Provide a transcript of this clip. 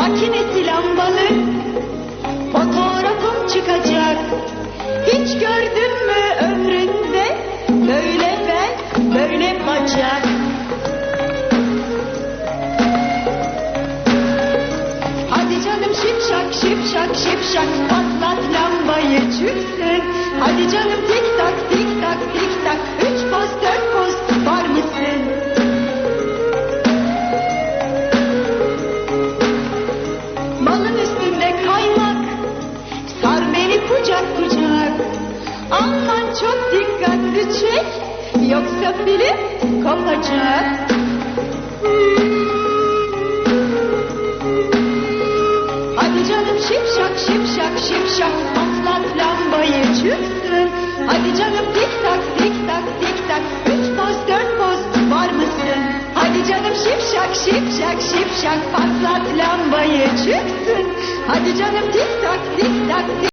Makinesi lambalı. Fotoğrafım çıkacak. Hiç gördün mü ömründe? Böyle ben böyle bacak. Hadi canım şipşak şipşak şipşak. Patlat lambayı çıksın Hadi canım tik çok dikkatli çek. Yoksa film kopacak. Hadi canım şipşak şipşak şipşak. Patlat lambayı çıksın Hadi canım tik tak tik tak tik tak. Üç poz dört poz var mısın? Hadi canım şipşak şipşak şipşak. Patlat lambayı çıksın Hadi canım tik tak tik tak tik